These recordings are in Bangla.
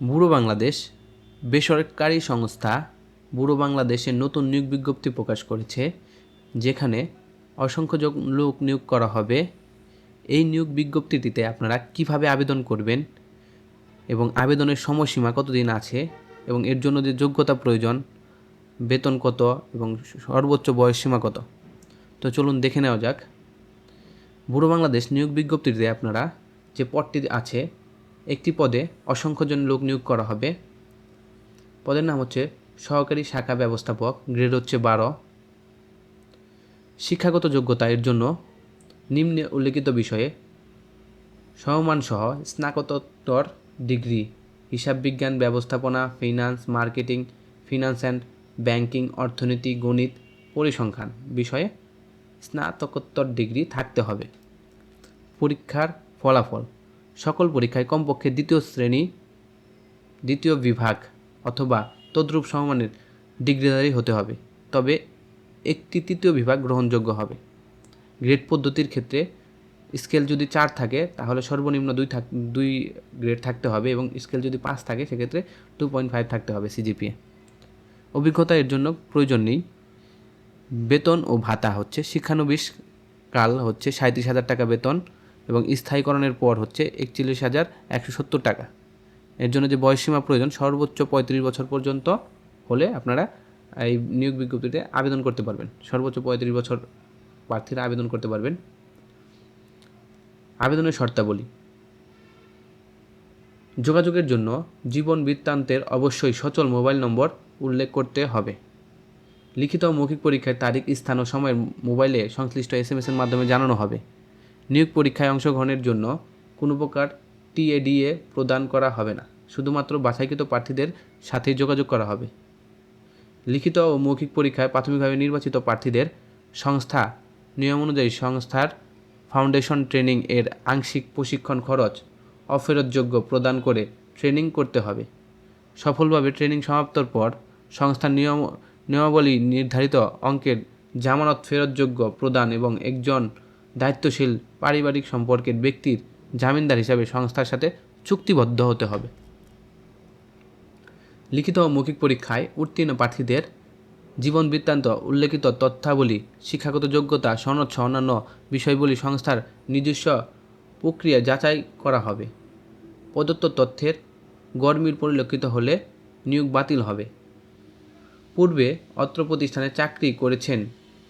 বুড়ো বাংলাদেশ বেসরকারি সংস্থা বুড়ো বাংলাদেশের নতুন নিয়োগ বিজ্ঞপ্তি প্রকাশ করেছে, যেখানে অসংখ্য লোক নিয়োগ করা হবে। এই নিয়োগ বিজ্ঞপ্তিটিতে আপনারা কীভাবে আবেদন করবেন এবং আবেদনের সময়সীমা কতদিন আছে এবং এর জন্য যে যোগ্যতা প্রয়োজন, বেতন কত এবং সর্বোচ্চ বয়সসীমা কত? তো চলুন দেখে নেওয়া যাক। বুড়ো বাংলাদেশ নিয়োগ বিজ্ঞপ্তিতে আপনারা যে পদটি আছে একটি পদে অসংখ্য জন লোক নিয়োগ করা হবে। পদের নাম হচ্ছে সহকারী শাখা ব্যবস্থাপক গ্রেড হচ্ছে বারো। শিক্ষাগত যোগ্যতা এর জন্য নিম্নে উল্লেখিত বিষয়ে সমমানসহ স্নাতকোত্তর ডিগ্রি, হিসাব বিজ্ঞান ব্যবস্থাপনা finance marketing finance and banking অর্থনীতি, গণিত পরিসংখ্যান বিষয়ে স্নাতকোত্তর ডিগ্রি থাকতে হবে। পরীক্ষার ফলাফল সকল পরীক্ষায় কমপক্ষে দ্বিতীয় শ্রেণি, দ্বিতীয় বিভাগ অথবা তদ্রূপ সমমানের ডিগ্রিধারী হতে হবে। তবে একটি তৃতীয় বিভাগ গ্রহণযোগ্য হবে। গ্রেড পদ্ধতির ক্ষেত্রে স্কেল যদি চার থাকে, তাহলে সর্বনিম্ন দুই থাক, দুই গ্রেড থাকতে হবে এবং স্কেল যদি পাঁচ থাকে, সেক্ষেত্রে টু পয়েন্ট ফাইভ থাকতে হবে সিজিপিএ অভিজ্ঞতা এর জন্য প্রয়োজন নেই। বেতন ও ভাতা হচ্ছে। শিক্ষানবিশ কাল হচ্ছে সাঁত্রিশ হাজার টাকা বেতন। এবং স্থায়ীকরণের পর হচ্ছে একচল্লিশ হাজার একশো সত্তর টাকা। এর জন্য যে বয়সসীমা প্রয়োজন, সর্বোচ্চ পঁয়ত্রিশ বছর পর্যন্ত হলে আপনারা এই নিয়োগ বিজ্ঞপ্তিতে আবেদন করতে পারবেন। সর্বোচ্চ পঁয়ত্রিশ বছর প্রার্থীরা আবেদন করতে পারবেন। আবেদনের শর্তাবলী। যোগাযোগের জন্য জীবন বৃত্তান্তের অবশ্যই সচল মোবাইল নম্বর উল্লেখ করতে হবে। লিখিত মৌখিক পরীক্ষার তারিখ, স্থান ও সময়ের মোবাইলে সংশ্লিষ্ট এস এম এর মাধ্যমে জানানো হবে। নিয়োগ পরীক্ষায় অংশগ্রহণের জন্য কোনো প্রকার টিএডিএ প্রদান করা হবে না। শুধুমাত্র বাছাইকৃত প্রার্থীদের সাথে যোগাযোগ করা হবে। লিখিত ও মৌখিক পরীক্ষায় প্রাথমিকভাবে নির্বাচিত প্রার্থীদের সংস্থা নিয়ম অনুযায়ী সংস্থার ফাউন্ডেশন ট্রেনিং এর আংশিক প্রশিক্ষণ খরচ অফেরতযোগ্য প্রদান করে ট্রেনিং করতে হবে। সফলভাবে ট্রেনিং সমাপ্তর পর সংস্থার নিয়ম, নিয়মাবলী নির্ধারিত অঙ্কের জামানত ফেরতযোগ্য প্রদান এবং একজন দায়িত্বশীল পারিবারিক সম্পর্কের ব্যক্তির জামিনদার হিসাবে সংস্থার সাথে চুক্তিবদ্ধ হতে হবে। লিখিত ও মৌখিক পরীক্ষায় উত্তীর্ণ প্রার্থীদের জীবন বৃত্তান্ত, উল্লেখিত তথ্যাবলী, শিক্ষাগত যোগ্যতা, সনদ সহ অন্যান্য বিষয়বলী সংস্থার নিজস্ব প্রক্রিয়া যাচাই করা হবে। প্রদত্ত তথ্যের গরমিল পরিলক্ষিত হলে নিয়োগ বাতিল হবে। পূর্বে অত্র প্রতিষ্ঠানে চাকরি করেছেন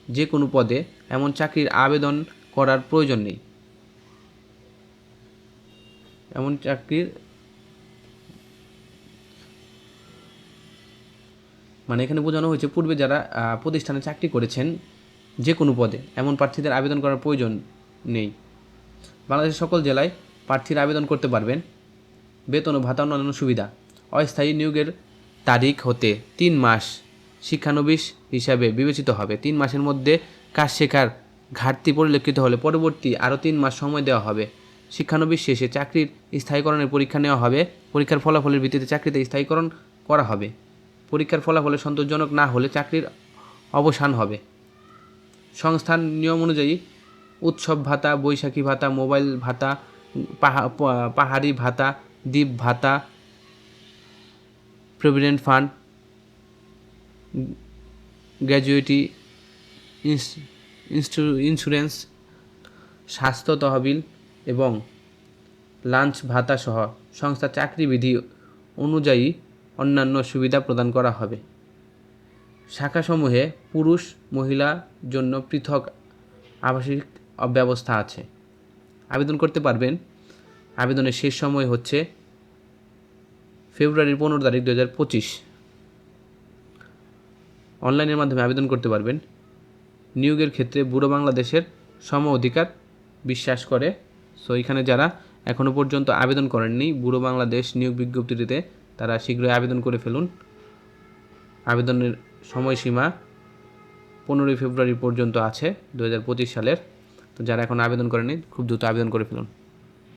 যে কোনো পদে এমন চাকরির আবেদন করার প্রয়োজন নেই। এমন চাকরির মানে এখানে বোঝানো হয়েছে, পূর্বে যারা প্রতিষ্ঠানে চাকরি করেছেন যে কোনো পদে, এমন প্রার্থীদের আবেদন করার প্রয়োজন নেই। বাংলাদেশের সকল জেলায় প্রার্থীরা আবেদন করতে পারবেন। বেতন ও ভাতা অন্যান্য সুবিধা। অস্থায়ী নিয়োগের তারিখ হতে তিন মাস। শিক্ষানবিশ হিসাবে বিবেচিত হবে। তিন মাসের মধ্যে কাজ শেখার ঘাটতি পরিলক্ষিত হলে পরবর্তী আরও তিন মাস সময় দেওয়া হবে। শিক্ষানবিশ শেষে চাকরির স্থায়ীকরণের পরীক্ষা নেওয়া হবে। পরীক্ষার ফলাফলের ভিত্তিতে চাকরিতে স্থায়ীকরণ করা হবে। পরীক্ষার ফলাফলে সন্তোষজনক না হলে চাকরির অবসান হবে। সংস্থার নিয়ম অনুযায়ী উৎসব ভাতা, বৈশাখী ভাতা, মোবাইল ভাতা, পাহা- পাহাড়ি ভাতা, দ্বীপ ভাতা, প্রভিডেন্ট ফান্ড, গ্র্যাজুয়েটি ইন্স- ইন্সু- ইন্স্যুরেন্স, স্বাস্থ্য তহবিল এবং লাঞ্চ ভাতা সহ সংস্থা চাকরি বিধি অনুযায়ী অন্যান্য সুবিধা প্রদান করা হবে। শাখাসমূহে পুরুষ, মহিলা জন্য পৃথক আবাসিক ব্যবস্থা আছে। আবেদন করতে পারবেন। আবেদনের শেষ সময় হচ্ছে ফেব্রুয়ারির পনেরো তারিখ দু হাজার পঁচিশ। অনলাইনের মাধ্যমে আবেদন করতে পারবেন। নিয়োগের ক্ষেত্রে বুড়ো বাংলাদেশের সম অধিকার বিশ্বাস করে। সো এখানে যারা এখনও পর্যন্ত আবেদন করেননি, বুড়ো বাংলাদেশ নিয়োগ বিজ্ঞপ্তিটিতে তারা শীঘ্রই আবেদন করে ফেলুন। আবেদনের সময়সীমা পনেরোই ফেব্রুয়ারি পর্যন্ত আছে দু হাজার পঁচিশ সালের। তো যারা এখন আবেদন করেনি খুব দ্রুত আবেদন করে ফেলুন।